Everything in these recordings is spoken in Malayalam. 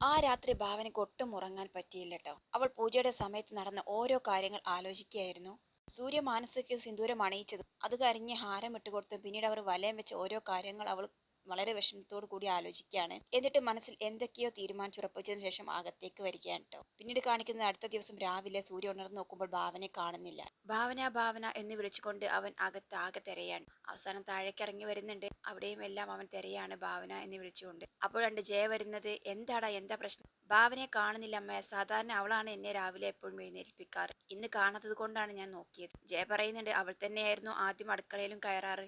ആ രാത്രി ഭാവനയ്ക്ക് ഒട്ടും ഉറങ്ങാൻ പറ്റിയില്ല കേട്ടോ അവൾ പൂജയുടെ സമയത്ത് നടന്ന ഓരോ കാര്യങ്ങൾ ആലോചിക്കുകയായിരുന്നു. സൂര്യ മാനസിക സിന്ദൂരം അണിയിച്ചതും അത് കരിഞ്ഞ് ഹാരം ഇട്ടുകൊടുത്തും പിന്നീട് അവർ വലയം വെച്ച ഓരോ കാര്യങ്ങൾ അവൾ വളരെ വിഷമത്തോടു കൂടി ആലോചിക്കുകയാണ്. എന്നിട്ട് മനസ്സിൽ എന്തൊക്കെയോ തീരുമാനിച്ചുറപ്പിച്ചതിന് ശേഷം അകത്തേക്ക് വരികയാണ് കേട്ടോ പിന്നീട് കാണിക്കുന്നത് അടുത്ത ദിവസം രാവിലെ സൂര്യ ഉണർന്ന് നോക്കുമ്പോൾ ഭാവനയെ കാണുന്നില്ല. ഭാവന ഭാവന എന്ന് വിളിച്ചുകൊണ്ട് അവൻ അകത്ത് ആകെ തിരയാണ്. അവസാനം താഴേക്ക് ഇറങ്ങി വരുന്നുണ്ട്. അവിടെയും എല്ലാം അവൻ തിരയാണ് ഭാവന എന്ന് വിളിച്ചുകൊണ്ട്. അപ്പോഴാണ് ജയ വരുന്നത് എന്താടാ എന്താ പ്രശ്നം? ഭാവനയെ കാണുന്നില്ല അമ്മ. സാധാരണ അവളാണ് എന്നെ രാവിലെ എപ്പോഴും എഴുന്നേൽപ്പിക്കാറ്. ഇന്ന് കാണാത്തത് കൊണ്ടാണ് ഞാൻ നോക്കിയത്. ജയ പറയുന്നുണ്ട് അവൾ തന്നെയായിരുന്നു ആദ്യം അടുക്കളയിലും കയറാറ്.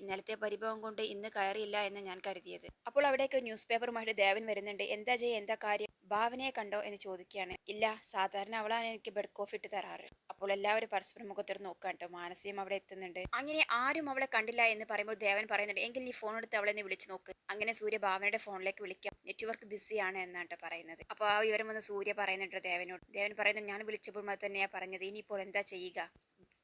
ഇന്നലത്തെ പരിഭവം കൊണ്ട് ഇന്ന് കയറിയില്ല എന്ന് ഞാൻ കരുതിയത്. അപ്പോൾ അവിടേക്ക് ന്യൂസ് പേപ്പറുമായിട്ട് ദേവൻ വരുന്നുണ്ട്. എന്താ ജയ എന്താ കാര്യം? ഭാവനയെ കണ്ടോ എന്ന് ചോദിക്കുകയാണ്. ഇല്ല സാധാരണ അവളാണ് എനിക്ക് ബെഡ് കോഫി ഇട്ട് തരാറ്. അപ്പോൾ എല്ലാവരും പരസ്പരം മുഖത്തൊരു നോക്കാൻ കേട്ടോ മാനസികം അവിടെ എത്തുന്നുണ്ട്. അങ്ങനെ ആരും അവളെ കണ്ടില്ല എന്ന് പറയുമ്പോൾ ദേവൻ പറയുന്നുണ്ട് എങ്കിൽ നീ ഫോൺ എടുത്ത് അവളെ വിളിച്ചു നോക്ക്. അങ്ങനെ സൂര്യ ഭാവനയുടെ ഫോണിലേക്ക് വിളിക്കാം. നെറ്റ്വർക്ക് ബിസിയാണ് എന്നാണ് പറയുന്നത്. അപ്പോൾ ആ വിവരം വന്ന് സൂര്യ പറയുന്നുണ്ട് ദേവനോട്. ദേവൻ പറയുന്നത് ഞാൻ വിളിച്ചപ്പോൾ അത് തന്നെയാ പറഞ്ഞത്. ഇനിയിപ്പോൾ എന്താ ചെയ്യുക?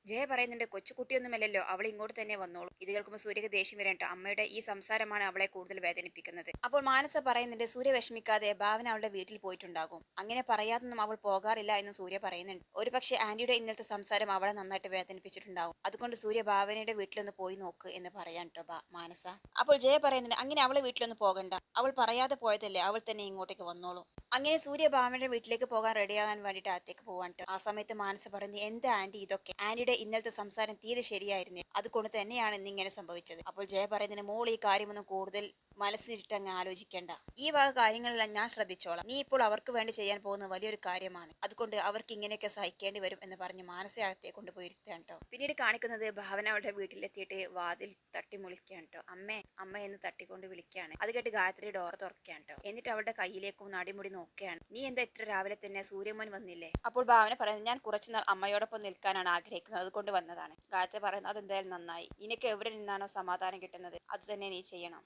ജയ പറയുന്നുണ്ട് കൊച്ചുകുട്ടിയൊന്നുമല്ലല്ലോ അവൾ ഇങ്ങോട്ട് തന്നെ വന്നോളൂ. ഇത് കേൾക്കുമ്പോൾ സൂര്യക്ക് ദേഷ്യം വരേണ്ട. അമ്മയുടെ ഈ സംസാരമാണ് അവളെ കൂടുതൽ വേദനിപ്പിക്കുന്നത്. അപ്പോൾ മാനസ പറയുന്നുണ്ട് സൂര്യ വിഷമിക്കാതെ ഭാവന അവളുടെ വീട്ടിൽ പോയിട്ടുണ്ടാകും. അങ്ങനെ പറയാതൊന്നും അവൾ പോകാറില്ല എന്ന് സൂര്യ പറയുന്നുണ്ട്. ഒരു പക്ഷേ ആന്റിയുടെ ഇന്നലത്തെ സംസാരം അവളെ നന്നായിട്ട് വേദനിപ്പിച്ചിട്ടുണ്ടാകും അതുകൊണ്ട് സൂര്യ ഭാവനയുടെ വീട്ടിലൊന്ന് പോയി നോക്ക് എന്ന് പറയാൻ കേട്ടോ മാനസ. അപ്പോൾ ജയ പറയുന്നുണ്ട് അങ്ങനെ അവളെ വീട്ടിലൊന്ന് പോകണ്ട. അവൾ പറയാതെ പോയതല്ലേ അവൾ തന്നെ ഇങ്ങോട്ടേക്ക് വന്നോളൂ. അങ്ങനെ സൂര്യ ഭാവനയുടെ വീട്ടിലേക്ക് പോകാൻ റെഡിയാകാൻ വേണ്ടിയിട്ട് അകത്തേക്ക് പോകാൻ. ആ സമയത്ത് മാനസ പറയുന്നു എന്താ ആന്റി ഇതൊക്കെ? ആന്റിയുടെ ഇന്നലത്തെ സംസാരം തീരെ ശരിയായിരുന്നു അതുകൊണ്ട് തന്നെയാണ് ഇന്നിങ്ങനെ സംഭവിച്ചത്. അപ്പോൾ ജയ പറയുന്നതിന് മോൾ ഈ കാര്യമൊന്നും കൂടുതൽ മനസ്സിലിട്ട് അങ്ങ് ആലോചിക്കേണ്ട. ഈ വക കാര്യങ്ങളെല്ലാം ഞാൻ ശ്രദ്ധിച്ചോളാം. നീ ഇപ്പോൾ അവർക്ക് വേണ്ടി ചെയ്യാൻ പോകുന്ന വലിയൊരു കാര്യമാണ്. അതുകൊണ്ട് അവർക്ക് ഇങ്ങനെയൊക്കെ സഹിക്കേണ്ടി വരും എന്ന് പറഞ്ഞ് മാനസികത്തെ കൊണ്ടുപോയി കേട്ടോ. പിന്നീട് കാണിക്കുന്നത് ഭാവന അവളുടെ വീട്ടിലെത്തിയിട്ട് വാതിൽ തട്ടി മുളിക്കാൻ കേട്ടോ. അമ്മേ അമ്മ എന്ന് തട്ടിക്കൊണ്ട് വിളിക്കുകയാണ്. അത് കേട്ട് ഗായത്രി ഡോർ തുറക്കുകയാണ് കേട്ടോ. എന്നിട്ട് അവളുടെ കയ്യിലേക്കും നടിമുടി നോക്കുകയാണ്. നീ എന്താ ഇത്ര രാവിലെ തന്നെ സൂര്യമോൻ വന്നില്ലേ? അപ്പോൾ ഭാവന പറയുന്നത് ഞാൻ കുറച്ചുനാൾ അമ്മയോടൊപ്പം നിൽക്കാനാണ് ആഗ്രഹിക്കുന്നത്. അതുകൊണ്ട് വന്നതാണ്. ഗായത്രി പറയുന്നത് അതെന്തായാലും നന്നായി. നിനക്ക് എവിടെ നിന്നാണോ സമാധാനം കിട്ടുന്നത്? അത് തന്നെ നീ ചെയ്യണം.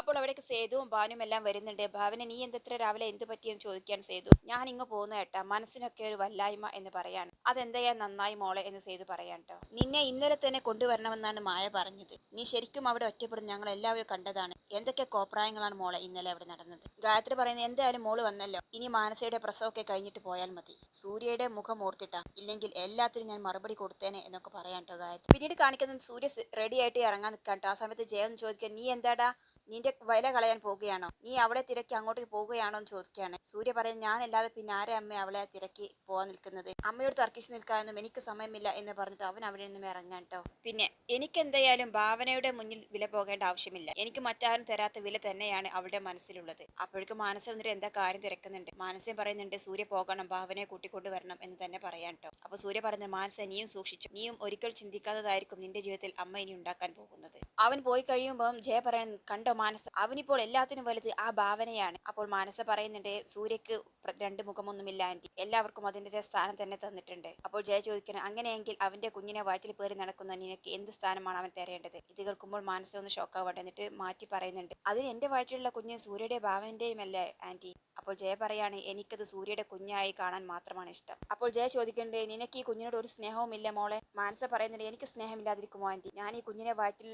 അപ്പോൾ അവിടേക്ക് സേതുവും ഭാനും എല്ലാം വരുന്നുണ്ട്. ഭാവന നീ എന്തത്ര രാവിലെ എന്ത് പറ്റിയെന്ന് ചോദിക്കാൻ സേതു? ഞാൻ ഇങ്ങ് പോകുന്ന കേട്ടാ മനസ്സിനൊക്കെ ഒരു വല്ലായ്മ എന്ന് പറയാണ്. അതെന്തയാ നന്നായി മോളെ? എന്ന് സേതു പറയാൻ നിന്നെ ഇന്നലെ തന്നെ കൊണ്ടുവരണമെന്നാണ് മായ പറഞ്ഞത്. നീ ശരിക്കും അവിടെ ഒറ്റപ്പെടും ഞങ്ങൾ എല്ലാവരും കണ്ടതാണ്. എന്തൊക്കെ കോപ്രായങ്ങളാണ് മോളെ ഇന്നലെ അവിടെ നടന്നത്? ഗായത്രി പറയുന്നത് എന്തായാലും മോൾ വന്നല്ലോ. ഇനി മാനസയുടെ പ്രസവമൊക്കെ കഴിഞ്ഞിട്ട് പോയാൽ മതി. സൂര്യയുടെ മുഖം ഓർത്തിട്ടാ. ഇല്ലെങ്കിൽ എല്ലാത്തിനും ഞാൻ മറുപടി കൊടുത്തേനെ എന്നൊക്കെ പറയാൻ കേട്ടോ ഗായത്രി. പിന്നീട് കാണിക്കുന്നത് സൂര്യ റെഡി ആയിട്ട് ഇറങ്ങാൻ നിൽക്കാൻ. ആ സമയത്ത് ജയം ചോദിക്കാൻ നീ എന്താടാ നിന്റെ വില കളയാൻ പോകുകയാണോ? നീ അവളെ തിരക്കി അങ്ങോട്ടേക്ക് പോവുകയാണോ എന്ന് ചോദിക്കുകയാണ്. സൂര്യ പറയുന്നത് ഞാനല്ലാതെ പിന്നെ ആരെ അമ്മ അവളെ തിരക്കി പോവാൻ നിൽക്കുന്നത്? അമ്മയോട് തർക്കിച്ച് നിൽക്കാനൊന്നും എനിക്ക് സമയമില്ല എന്ന് പറഞ്ഞിട്ട് അവൻ അവിടെ നിന്നും ഇറങ്ങാൻ കേട്ടോ. പിന്നെ എനിക്ക് എന്തായാലും ഭാവനയുടെ മുന്നിൽ വില പോകേണ്ട ആവശ്യമില്ല. എനിക്ക് മറ്റാരും തരാത്ത വില തന്നെയാണ് അവളുടെ മനസ്സിലുള്ളത്. അപ്പോഴേക്കും മാനസ വന്നിട്ട് എന്താ കാര്യം തിരക്കുന്നുണ്ട്. മാനസം പറയുന്നുണ്ട് സൂര്യ പോകണം ഭാവനയെ കൂട്ടിക്കൊണ്ട് വരണം എന്ന് തന്നെ പറയാൻ കേട്ടോ. അപ്പൊ സൂര്യ പറയുന്നത് മാനസ നീയും സൂക്ഷിച്ചു. നീയും ഒരിക്കൽ ചിന്തിക്കാത്തതായിരിക്കും നിന്റെ ജീവിതത്തിൽ അമ്മ ഇനി ഉണ്ടാക്കാൻ പോകുന്നത്. അവൻ പോയി കഴിയുമ്പോൾ ജയ പറയാൻ കണ്ടോ മാനസ അവനിപ്പോൾ എല്ലാത്തിനും വലുത് ആ ഭാവനയാണ്. അപ്പോൾ മാനസ പറയുന്നുണ്ട് സൂര്യക്ക് രണ്ട് മുഖമൊന്നുമില്ല ആന്റി. എല്ലാവർക്കും അതിന്റെ സ്ഥാനം തന്നെ തന്നിട്ടുണ്ട്. അപ്പോൾ ജയ ചോദിക്കണം അങ്ങനെയെങ്കിൽ അവന്റെ കുഞ്ഞിനെ വയറ്റിൽ പേറി നടക്കുന്ന നിനക്ക് എന്ത് സ്ഥാനമാണ് അവൻ തരേണ്ടത്? ഇത് കേൾക്കുമ്പോൾ മാനസ ഒന്ന് ഷോക്കാവട്ടെ എന്നിട്ട് മാറ്റി പറയുന്നുണ്ട് അതിന് എന്റെ വയറ്റിലുള്ള കുഞ്ഞ് സൂര്യയുടെ ഭാവന്റെയും അല്ലേ ആന്റി. അപ്പോൾ ജയ പറയാണ് എനിക്കത് സൂര്യയുടെ കുഞ്ഞായി കാണാൻ മാത്രമാണ് ഇഷ്ടം. അപ്പോൾ ജയ ചോദിക്കേണ്ടത് നിനക്ക് ഈ കുഞ്ഞിനോട് ഒരു സ്നേഹവും ഇല്ല മോളെ? മാനസ പറയുന്നുണ്ട് എനിക്ക് സ്നേഹമില്ലാതിരിക്കുമോ ആന്റി? ഞാൻ ഈ കുഞ്ഞിനെ വയറ്റിൽ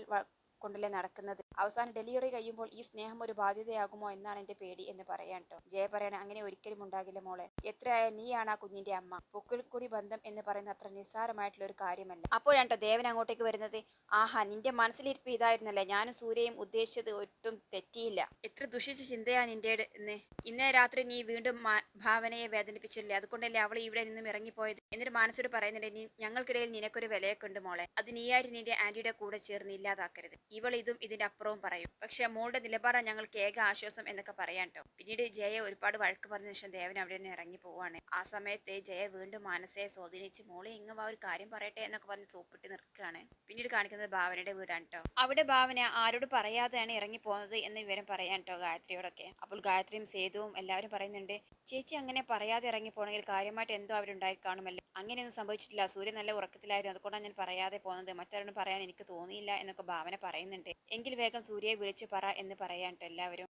കൊണ്ടല്ലേ നടക്കുന്നത്? അവസാനം ഡെലിവറി കഴിയുമ്പോൾ ഈ സ്നേഹം ഒരു ബാധ്യതയാകുമോ എന്നാണ് എന്റെ പേടി എന്ന് പറയാൻ കേട്ടോ ജയ പറയണ അങ്ങനെ ഒരിക്കലും ഉണ്ടാകില്ല മോളെ. എത്രയായ നീയാണ് ആ കുഞ്ഞിന്റെ അമ്മ. പൊക്കിൾക്കുടി കൂടി ബന്ധം എന്ന് പറയുന്ന അത്ര നിസ്സാരമായിട്ടുള്ള ഒരു കാര്യമല്ല. അപ്പോഴാണ് കേട്ടോ ദേവൻ അങ്ങോട്ടേക്ക് വരുന്നത്. ആഹാ നിന്റെ മനസ്സിലിരിപ്പ് ഇതായിരുന്നല്ലേ. ഞാനും സൂര്യയും ഉദ്ദേശിച്ചത് ഒട്ടും തെറ്റിയില്ല. എത്ര ദുഷിച്ച ചിന്തയാ നിന്റെ എന്ന് ഇന്നേ. രാത്രി നീ വീണ്ടും ഭാവനയെ വേദനിപ്പിച്ചില്ലേ? അതുകൊണ്ടല്ലേ അവൾ ഇവിടെ നിന്നും ഇറങ്ങിപ്പോയത്? എന്നിട്ട് മനസ്സോട് പറയുന്നുണ്ട് നീ ഞങ്ങൾക്കിടയിൽ നിനക്കൊരു വിലയൊക്കെ ഉണ്ട് മോളെ. അത് നീയായിട്ട് നിന്റെ ആന്റിയുടെ കൂടെ ചേർന്ന് ഇല്ലാതാക്കരുത്. ഇവൾ ഇതും ഇതിന്റെ അപ്പുറവും പറയും. പക്ഷെ മോളുടെ നിലപാടാണ് ഞങ്ങൾക്ക് ഏക ആശ്വാസം എന്നൊക്കെ പറയാൻ ട്ടോ. പിന്നീട് ജയ ഒരുപാട് വഴക്ക് പറഞ്ഞ ശേഷം ദേവൻ അവിടെ നിന്ന് ഇറങ്ങി പോവാണ്. ആ സമയത്ത് ജയ വീണ്ടും മാനസയെ സ്വാധീനിച്ച് മോളെ ഇങ്ങും ആ ഒരു കാര്യം പറയട്ടെ എന്നൊക്കെ പറഞ്ഞ് സോപ്പിട്ട് നിൽക്കുകയാണ്. പിന്നീട് കാണിക്കുന്നത് ഭാവനയുടെ വീടാണ് കേട്ടോ അവിടെ ഭാവന ആരോട് പറയാതെയാണ് ഇറങ്ങി പോകുന്നത് എന്ന് വിവരം പറയാൻ കേട്ടോ ഗായത്രിയോടൊക്കെ. അപ്പോൾ ഗായത്രിയും സേതുവും എല്ലാവരും പറയുന്നുണ്ട് ചേച്ചി അങ്ങനെ പറയാതെ ഇറങ്ങി പോകണമെങ്കിൽ കാര്യമായിട്ട് എന്തോ അവരുണ്ടായി കാണുമല്ലോ. അങ്ങനെയൊന്നും സംഭവിച്ചിട്ടില്ല. സൂര്യൻ നല്ല ഉറക്കത്തിലായിരുന്നു. അതുകൊണ്ടാണ് ഞാൻ പറയാതെ പോകുന്നത് മറ്റാരോടും പറയാൻ എനിക്ക് തോന്നിയില്ല എന്നൊക്കെ ഭാവന പറയുന്നുണ്ട്. എങ്കിൽ വേഗം സൂര്യയെ വിളിച്ചു പറ എന്ന് പറയാൻ എല്ലാവരും.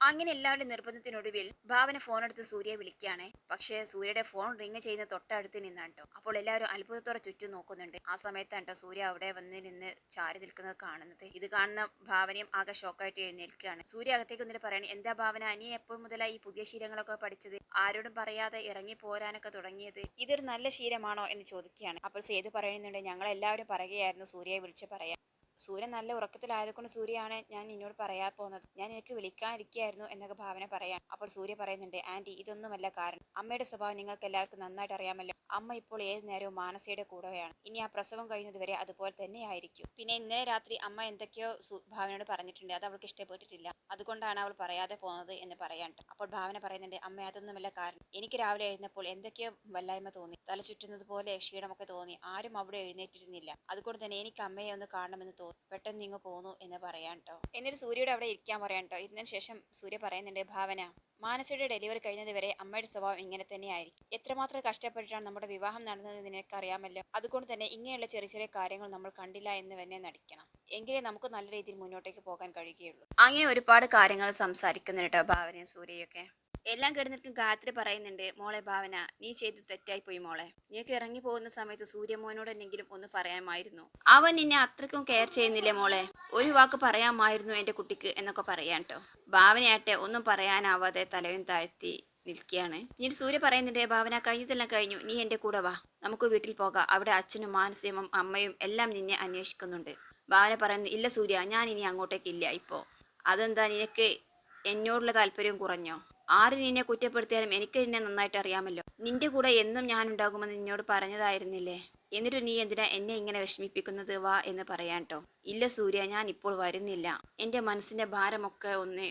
അങ്ങനെ എല്ലാവരുടെ നിർബന്ധത്തിനൊടുവിൽ ഭാവന ഫോൺ എടുത്ത് സൂര്യയെ വിളിക്കുകയാണ്. പക്ഷേ സൂര്യയുടെ ഫോൺ റിങ് ചെയ്യുന്ന തൊട്ടടുത്ത് നിന്നാണ് കേട്ടോ അപ്പോൾ എല്ലാവരും അത്ഭുതത്തോടെ ചുറ്റും നോക്കുന്നുണ്ട്. ആ സമയത്താണ് ട്ടോ സൂര്യ അവിടെ വന്ന് നിന്ന് ചാരി നിൽക്കുന്നത് കാണുന്നത്. ഇത് കാണുന്ന ഭാവനയും ആകെ ഷോക്കായിട്ട് എഴുന്നേൽക്കുകയാണ്. സൂര്യ അകത്തേക്ക് വന്നിട്ട് പറയാണ് എന്താ ഭാവന നീ എപ്പോൾ മുതലായി ഈ പുതിയ ശീലങ്ങളൊക്കെ പഠിച്ചത്? ആരോടും പറയാതെ ഇറങ്ങി പോരാനൊക്കെ തുടങ്ങിയത്? ഇതൊരു നല്ല ശീലമാണോ? എന്ന് ചോദിക്കുകയാണ്. അപ്പോൾ സേതു പറയുന്നുണ്ട് ഞങ്ങൾ എല്ലാവരും പറയുകയായിരുന്നു സൂര്യയെ വിളിച്ച് പറയാൻ. സൂര്യൻ നല്ല ഉറക്കത്തിലായതുകൊണ്ട് സൂര്യയാണ് ഞാൻ നിന്നോട് പറയാൻ പോകുന്നത്. ഞാൻ എനിക്ക് വിളിക്കാനിരിക്കുകയായിരുന്നു എന്നൊക്കെ ഭാവന പറയാൻ അപ്പോൾ സൂര്യ പറയുന്നുണ്ട് ആന്റി ഇതൊന്നുമല്ല കാരണം. അമ്മയുടെ സ്വഭാവം നിങ്ങൾക്ക് എല്ലാവർക്കും നന്നായിട്ട് അറിയാമല്ലോ. അമ്മ ഇപ്പോൾ ഏത് നേരവും മാനസയുടെ കൂടെയാണ്. ഇനി ആ പ്രസവം കഴിയുന്നതുവരെ അതുപോലെ തന്നെ ആയിരിക്കും പിന്നെ ഇന്നലെ രാത്രി അമ്മ എന്തൊക്കെയോ ഭാവനയോട് പറഞ്ഞിട്ടുണ്ട്. അത് അവൾക്ക് ഇഷ്ടപ്പെട്ടിട്ടില്ല. അതുകൊണ്ടാണ് അവൾ പറയാതെ പോകുന്നത് എന്ന് പറയാണ്ട് അപ്പോൾ ഭാവന പറയുന്നുണ്ട് അമ്മ അതൊന്നുമല്ല കാരണം. എനിക്ക് രാവിലെ എഴുന്നപ്പോൾ എന്തൊക്കെയോ വല്ലായ്മ തോന്നി. തല ചുറ്റുന്നത് പോലെ ക്ഷീണമൊക്കെ തോന്നി. ആരും അവിടെ എഴുന്നേറ്റിരുന്നില്ല. അതുകൊണ്ട് തന്നെ എനിക്ക് അമ്മയെ ഒന്ന് കാണണമെന്ന് തോന്നി. പെട്ടെന്ന് ഇങ്ങ് പോന്നു എന്ന് പറയാൻ കേട്ടോ എന്നിട്ട് സൂര്യയുടെ അവിടെ ഇരിക്കാൻ പറയാൻ കേട്ടോ ഇതിനു ശേഷം സൂര്യ പറയുന്നുണ്ട് ഭാവന മാനസയുടെ ഡെലിവറി കഴിഞ്ഞത് വരെ അമ്മയുടെ സ്വഭാവം ഇങ്ങനെ തന്നെയായിരിക്കും. എത്രമാത്രം കഷ്ടപ്പെട്ടിട്ടാണ് നമ്മുടെ വിവാഹം നടന്നത് നിനക്കറിയാമല്ലോ അതുകൊണ്ട് തന്നെ ഇങ്ങനെയുള്ള ചെറിയ ചെറിയ കാര്യങ്ങൾ നമ്മൾ കണ്ടില്ല എന്ന് തന്നെ നടിക്കണം. എങ്കിലേ നമുക്ക് നല്ല രീതിയിൽ മുന്നോട്ടേക്ക് പോകാൻ കഴിയുകയുള്ളൂ. അങ്ങനെ ഒരുപാട് കാര്യങ്ങൾ സംസാരിക്കുന്നുണ്ട് ഭാവനയും സൂര്യയൊക്കെ എല്ലാം കിടന്നിരിക്കും ഗായത്രി പറയുന്നുണ്ട് മോളെ ഭാവന നീ ചെയ്ത് തെറ്റായി പോയി മോളെ. നീക്ക് ഇറങ്ങി പോകുന്ന സമയത്ത് സൂര്യമോനോട് എന്തെങ്കിലും ഒന്ന് പറയാമായിരുന്നു. അവൻ നിന്നെ അത്രക്കും കെയർ ചെയ്യുന്നില്ലേ മോളെ? ഒരു വാക്ക് പറയാമായിരുന്നു എന്റെ കുട്ടിക്ക് എന്നൊക്കെ പറയാൻ കേട്ടോ ഭാവനയാട്ടെ ഒന്നും പറയാനാവാതെ തലയും താഴ്ത്തി നിൽക്കുകയാണ്. പിന്നീട് സൂര്യ പറയുന്നുണ്ട് ഭാവന കഴിഞ്ഞതെല്ലാം കഴിഞ്ഞു. നീ എന്റെ കൂടെ വാ. നമുക്ക് വീട്ടിൽ പോകാം. അവിടെ അച്ഛനും മാനസികവും അമ്മയും എല്ലാം നിന്നെ അന്വേഷിക്കുന്നുണ്ട്. ഭാവന പറയുന്നു ഇല്ല സൂര്യ ഞാൻ ഇനി അങ്ങോട്ടേക്കില്ല ഇപ്പോ. അതെന്താ നിനക്ക് എന്നോടുള്ള താല്പര്യം കുറഞ്ഞോ? ആര് നിന്നെ കുറ്റപ്പെടുത്തിയാലും എനിക്ക് നിന്നെ നന്നായിട്ട് അറിയാമല്ലോ. നിന്റെ കൂടെ എന്നും ഞാൻ ഉണ്ടാകുമെന്ന് നിന്നോട് പറഞ്ഞതായിരുന്നില്ലേ? എന്നിട്ട് നീ എന്തിനാ എന്നെ ഇങ്ങനെ വിഷമിപ്പിക്കുന്നത്? വാ എന്ന് പറയാൻ ട്ടോ. ഇല്ല സൂര്യ ഞാൻ ഇപ്പോൾ വരുന്നില്ല. എന്റെ മനസ്സിന്റെ ഭാരമൊക്കെ ഒന്ന്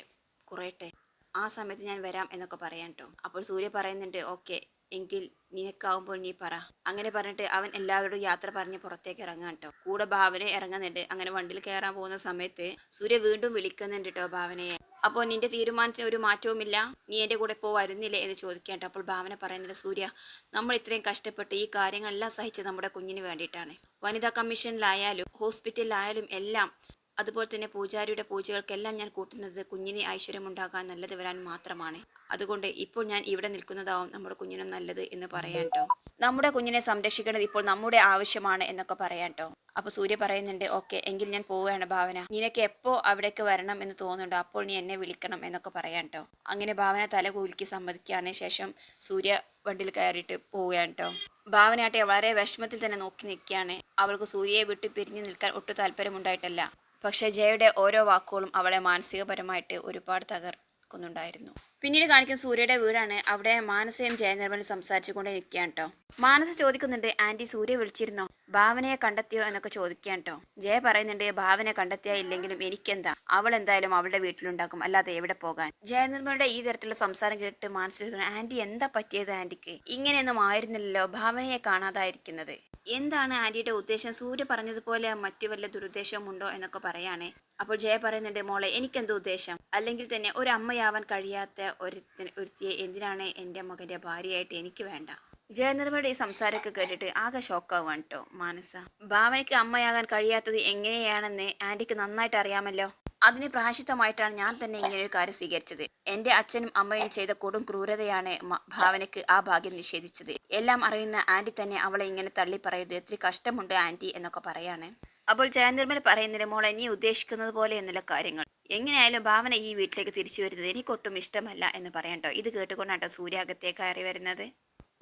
കുറയട്ടെ. ആ സമയത്ത് ഞാൻ വരാം എന്നൊക്കെ പറയാൻ ട്ടോ. അപ്പോൾ സൂര്യ പറയുന്നുണ്ട് ഓക്കെ എങ്കിൽ നിനക്കാവുമ്പോൾ നീ പറ. അങ്ങനെ പറഞ്ഞിട്ട് അവൻ എല്ലാവരോടും യാത്ര പറഞ്ഞ് പുറത്തേക്ക് ഇറങ്ങാൻ ട്ടോ. കൂടെ ഭാവനയെ ഇറങ്ങുന്നുണ്ട്. അങ്ങനെ വണ്ടിയിൽ കയറാൻ പോകുന്ന സമയത്ത് സൂര്യ വീണ്ടും വിളിക്കുന്നുണ്ട് കേട്ടോ ഭാവനയെ അപ്പോൾ നിന്റെ തീരുമാനത്തിന് ഒരു മാറ്റവുമില്ല. നീ എന്റെ കൂടെ ഇപ്പോൾ വരുന്നില്ലേ എന്ന് ചോദിക്കേണ്ട അപ്പോൾ ഭാവന പറയുന്നത് സൂര്യ നമ്മൾ ഇത്രയും കഷ്ടപ്പെട്ട് ഈ കാര്യങ്ങളെല്ലാം സഹിച്ച് നമ്മുടെ കുഞ്ഞിന് വേണ്ടിയിട്ടാണ്. വനിതാ കമ്മീഷനിലായാലും ഹോസ്പിറ്റലിലായാലും എല്ലാം അതുപോലെ തന്നെ പൂജാരിയുടെ പൂജകൾക്കെല്ലാം ഞാൻ കൂട്ടുന്നത് കുഞ്ഞിന് ഐശ്വര്യമുണ്ടാകാൻ നല്ലത് വരാൻ മാത്രമാണ്. അതുകൊണ്ട് ഇപ്പോൾ ഞാൻ ഇവിടെ നിൽക്കുന്നതാവും നമ്മുടെ കുഞ്ഞിനും നല്ലത് എന്ന് പറയാൻ ട്ടോ. നമ്മുടെ കുഞ്ഞിനെ സംരക്ഷിക്കേണ്ടത് ഇപ്പോൾ നമ്മുടെ ആവശ്യമാണ് എന്നൊക്കെ പറയാൻ ട്ടോ. അപ്പൊ സൂര്യ പറയുന്നുണ്ട് ഓക്കെ എങ്കിൽ ഞാൻ പോവുകയാണ് ഭാവന. നിനക്ക് എപ്പോ അവിടേക്ക് വരണം എന്ന് തോന്നുന്നുണ്ടോ? അപ്പോൾ നീ എന്നെ വിളിക്കണം എന്നൊക്കെ പറയാൻ ട്ടോ. അങ്ങനെ ഭാവന തല കൂലിക്ക് സമ്മതിക്കുകയാണ് ശേഷം സൂര്യ വണ്ടിയിൽ കയറിയിട്ട് പോവുകയാണ് കേട്ടോ ഭാവനയാട്ടെ വളരെ വിഷമത്തിൽ തന്നെ നോക്കി നിൽക്കുകയാണ്. അവൾക്ക് സൂര്യയെ വിട്ട് പിരിഞ്ഞു നിൽക്കാൻ ഒട്ടും താല്പര്യമുണ്ടായിട്ടല്ല. പക്ഷെ ജയയുടെ ഓരോ വാക്കുകളും അവളെ മാനസികപരമായിട്ട് ഒരുപാട് തകർക്കുന്നുണ്ടായിരുന്നു. പിന്നീട് കാണിക്കുന്ന സൂര്യയുടെ വീടാണ്. അവിടെ മാനസയും ജയനിർമ്മലും കൊണ്ടേ നിൽക്കുകയാണ് കേട്ടോ. മാനസ ചോദിക്കുന്നുണ്ട് ആന്റി സൂര്യ വിളിച്ചിരുന്നോ? ഭാവനയെ കണ്ടെത്തിയോ? എന്നൊക്കെ ചോദിക്കുകയാണ് കേട്ടോ. ജയ പറയുന്നുണ്ട് ഭാവന കണ്ടെത്തിയാ ഇല്ലെങ്കിലും എനിക്കെന്താ? അവൾ എന്തായാലും അവളുടെ വീട്ടിലുണ്ടാക്കും അല്ലാതെ എവിടെ പോകാൻ? ജയനിർമ്മയുടെ ഈ തരത്തിലുള്ള സംസാരം കേട്ട് മാനസ ചോദിക്കുന്നു ആന്റി എന്താ പറ്റിയത് ആന്റിക്ക്? ഇങ്ങനെയൊന്നും ആയിരുന്നില്ലല്ലോ ഭാവനയെ കാണാതായിരിക്കുന്നത്. എന്താണ് ആന്റിയുടെ ഉദ്ദേശം? സൂര്യ പറഞ്ഞതുപോലെ മറ്റു വല്ല ദുരുദ്ദേശവും ഉണ്ടോ എന്നൊക്കെ പറയാണേ. അപ്പോൾ ജയ പറയുന്നുണ്ട് മോളെ എനിക്കെന്തോ ഉദ്ദേശം? അല്ലെങ്കിൽ തന്നെ ഒരു അമ്മയാവാൻ കഴിയാത്ത ഒരു ഒരുത്തിയെ എന്തിനാണ് എന്റെ മകന്റെ ഭാര്യയായിട്ട് എനിക്ക് വേണ്ട? ജയനിർമ്മയുടെ ഈ സംസാരമൊക്കെ കേട്ടിട്ട് ആകെ ഷോക്കാവാണ് കേട്ടോ മാനസ. ഭാവനയ്ക്ക് അമ്മയാകാൻ കഴിയാത്തത് എങ്ങനെയാണെന്ന് ആന്റിക്ക് നന്നായിട്ട് അറിയാമല്ലോ അതിന് പ്രായശിത്തമായിട്ടാണ് ഞാൻ തന്നെ ഇങ്ങനെ ഒരു കാര്യം സ്വീകരിച്ചത്. എന്റെ അച്ഛനും അമ്മയും ചെയ്ത കൊടും ക്രൂരതയാണ് ഭാവനയ്ക്ക് ആ ഭാഗ്യം നിഷേധിച്ചത്. എല്ലാം അറിയുന്ന ആന്റി തന്നെ അവളെ ഇങ്ങനെ തള്ളി പറയരുത്. ഒത്തിരി കഷ്ടമുണ്ട് ആന്റി എന്നൊക്കെ പറയാണ്. അപ്പോൾ ജയനിർമ്മൽ പറയുന്നില്ല മോളെ നീ ഉദ്ദേശിക്കുന്നത് പോലെ എന്നുള്ള കാര്യങ്ങൾ. എങ്ങനെയായാലും ഭാവന ഈ വീട്ടിലേക്ക് തിരിച്ചു വരുന്നത് എനിക്കൊട്ടും ഇഷ്ടമല്ല എന്ന് പറയണ്ടോ ഇത് കേട്ടുകൊണ്ടാട്ടോ സൂര്യാഗത്തേക്ക് കയറി വരുന്നത്.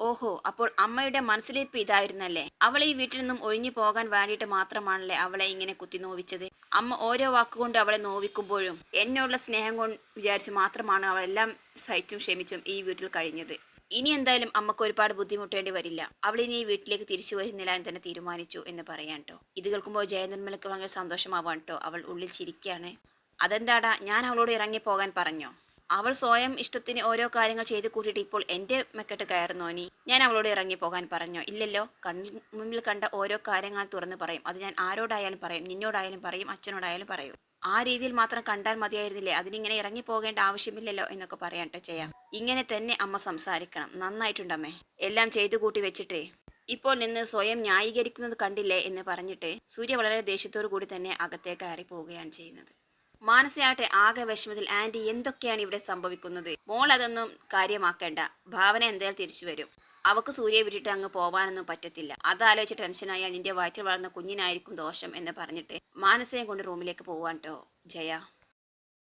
ഓഹോ അപ്പോൾ അമ്മയുടെ മനസ്സിലിപ്പ് ഇതായിരുന്നല്ലേ? അവൾ ഈ വീട്ടിൽ നിന്നും ഒഴിഞ്ഞു പോകാൻ വേണ്ടിയിട്ട് മാത്രമാണല്ലേ അവളെ ഇങ്ങനെ കുത്തി നോവിച്ചത്? അമ്മ ഓരോ വാക്കുകൊണ്ട് അവളെ നോവിക്കുമ്പോഴും എന്നോടുള്ള സ്നേഹം കൊണ്ട് വിചാരിച്ചു മാത്രമാണ് അവളെല്ലാം സഹിച്ചും ക്ഷമിച്ചും ഈ വീട്ടിൽ കഴിഞ്ഞത്. ഇനി എന്തായാലും അമ്മയ്ക്ക് ഒരുപാട് ബുദ്ധിമുട്ടേണ്ടി വരില്ല. അവൾ ഇനി ഈ വീട്ടിലേക്ക് തിരിച്ചു വരുന്നില്ല എന്ന് തന്നെ തീരുമാനിച്ചു എന്ന് പറയാൻ കേട്ടോ ഇത് കേൾക്കുമ്പോൾ ജയനിർമ്മലക്ക് ഭയങ്കര സന്തോഷമാവാൻ കേട്ടോ അവൾ ഉള്ളിൽ ചിരിക്കുകയാണ് അതെന്താടാ? ഞാൻ അവളോട് ഇറങ്ങി പോകാൻ പറഞ്ഞോ? അവൾ സ്വയം ഇഷ്ടത്തിന് ഓരോ കാര്യങ്ങൾ ചെയ്ത് കൂട്ടിയിട്ട് ഇപ്പോൾ എന്റെ മെക്കെട്ട് കയറുന്നോ നീ ഞാൻ അവളോട് ഇറങ്ങി പോകാൻ പറഞ്ഞോ? ഇല്ലല്ലോ. കണ്ണിൽ മുമ്പിൽ കണ്ട ഓരോ കാര്യങ്ങൾ തുറന്ന് പറയും. അത് ഞാൻ ആരോടായാലും പറയും. നിന്നോടായാലും പറയും. അച്ഛനോടായാലും പറയും. ആ രീതിയിൽ മാത്രം കണ്ടാൽ മതിയായിരുന്നില്ലേ? അതിനിങ്ങനെ ഇറങ്ങി പോകേണ്ട ആവശ്യമില്ലല്ലോ എന്നൊക്കെ പറയാട്ടോ ചെയ്യാം. ഇങ്ങനെ തന്നെ അമ്മ സംസാരിക്കണം. നന്നായിട്ടുണ്ടമ്മേ. എല്ലാം ചെയ്തു കൂട്ടി വെച്ചിട്ടേ. ഇപ്പോൾ നിന്ന് സ്വയം ന്യായീകരിക്കുന്നത് കണ്ടില്ലേ എന്ന് പറഞ്ഞിട്ട് സൂര്യ വളരെ ദേഷ്യത്തോടു കൂടി തന്നെ അകത്തേക്ക് കയറി പോവുകയാണ് ചെയ്യുന്നത്. മാനസയാട്ടെ ആകെ വിഷമത്തിൽ ആന്റി എന്തൊക്കെയാണ് ഇവിടെ സംഭവിക്കുന്നത്? മോൾ അതൊന്നും കാര്യമാക്കേണ്ട. ഭാവന എന്തായാലും തിരിച്ചു വരും. അവക്ക് സൂര്യയെ വിട്ടിട്ട് അങ്ങ് പോവാനൊന്നും പറ്റത്തില്ല. അതാലോചിച്ച് ടെൻഷനായ നിന്റെ വയറ്റിൽ വളർന്ന കുഞ്ഞിനായിരിക്കും ദോഷം എന്ന് പറഞ്ഞിട്ട് മാനസയെ കൊണ്ട് റൂമിലേക്ക് പോവാൻ കേട്ടോ ജയ.